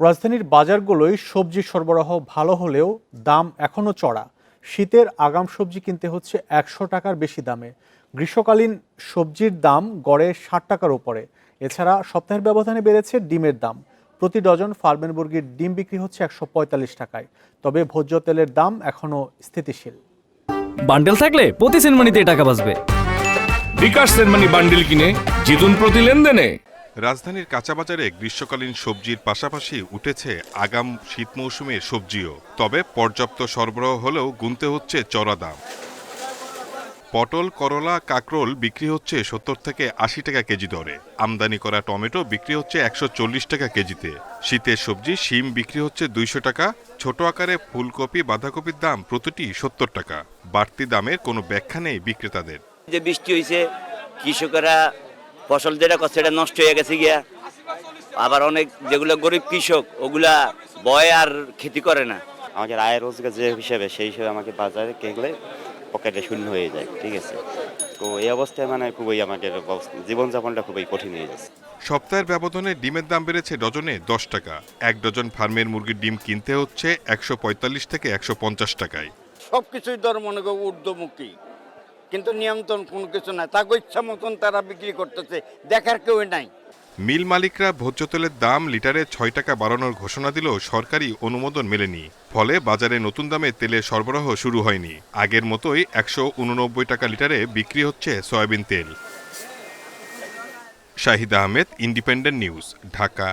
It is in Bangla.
রাজধানীর বাজারগুলোয় সবজি সরবরাহ ভালো হলেও দাম এখনও চড়া। শীতের আগাম সবজি কিনতে হচ্ছে একশো টাকার বেশি দামে। গ্রীষ্মকালীন সবজির দাম গড়ে ষাট টাকার উপরে। এছাড়া সপ্তাহের ব্যবধানে বেড়েছে ডিমের দাম। প্রতি ডজন ফার্মের মুরগির ডিম বিক্রি হচ্ছে একশো পঁয়তাল্লিশ টাকায়। তবে ভোজ্য তেলের দাম এখনও স্থিতিশীল। বান্ডেল থাকলে প্রতি সেনমানিতে টাকা বাঁচবে। বিকাশ সেনমানি বান্ডিল কিনে জিতুন প্রতি লেনদেনে। রাজধানীর কাঁচাবাজারে গ্রীষ্মকালীন সবজির পাশাপাশি উঠেছে আগাম শীত মৌসুমের সবজিও। তবে পর্যাপ্ত সরবরাহ হলেও গুনতে হচ্ছে চড়া দাম। পটল, করলা, কাকরোল বিক্রি হচ্ছে সত্তর থেকে আশি টাকা কেজি দরে। আমদানি করা টমেটো বিক্রি হচ্ছে একশো চল্লিশ টাকা কেজিতে। শীতের সবজি শিম বিক্রি হচ্ছে দুইশো টাকা। ছোট আকারে ফুলকপি, বাঁধাকপির দাম প্রতিটি সত্তর টাকা। বাড়তি দামের কোনো ব্যাখ্যা নেই বিক্রেতাদের। যে বৃষ্টি হয়েছে কৃষকেরা ফসল যেটা করছে সেটা নষ্ট হয়ে গেছে গিয়া। আবার অনেক যেগুলো গরিব কৃষক ওগুলা বয় আর খেতি করে না। আমাকে আয় রোজগার যে হিসেবে সেই হিসেবে আমাকে বাজারে গেলে পকেটে শূন্য হয়ে যায় ঠিক আছে? তো এই অবস্থায় মানে খুবই আমাদের জীবনযাপনটা খুবই কঠিন হয়ে যাচ্ছে। সপ্তাহের ব্যবধানে ডিমের দাম বেড়েছে ডজনে দশ টাকা। এক ডজন ফার্মের মুরগির ডিম কিনতে হচ্ছে একশো পঁয়তাল্লিশ থেকে একশো পঞ্চাশ টাকায়। সব কিছুই ধর মনে করো ঊর্ধ্বমুখী। কিন্তু নিয়ন্ত্রণ কোনো কিছু নাই। তাকে ইচ্ছা মতন তারা বিক্রি করতেছে, দেখার কেউ নাই। মিল মালিকরা ভোজ্য তেলের দাম লিটারে ছয় টাকা বাড়ানোর ঘোষণা দিলেও সরকারি অনুমোদন মেলেনি। ফলে বাজারে নতুন দামে তেলের সরবরাহ শুরু হয়নি। আগের মতোই একশো উননব্বই টাকা লিটারে বিক্রি হচ্ছে সয়াবিন তেল। Shahid Ahmed, Independent News, Dhaka.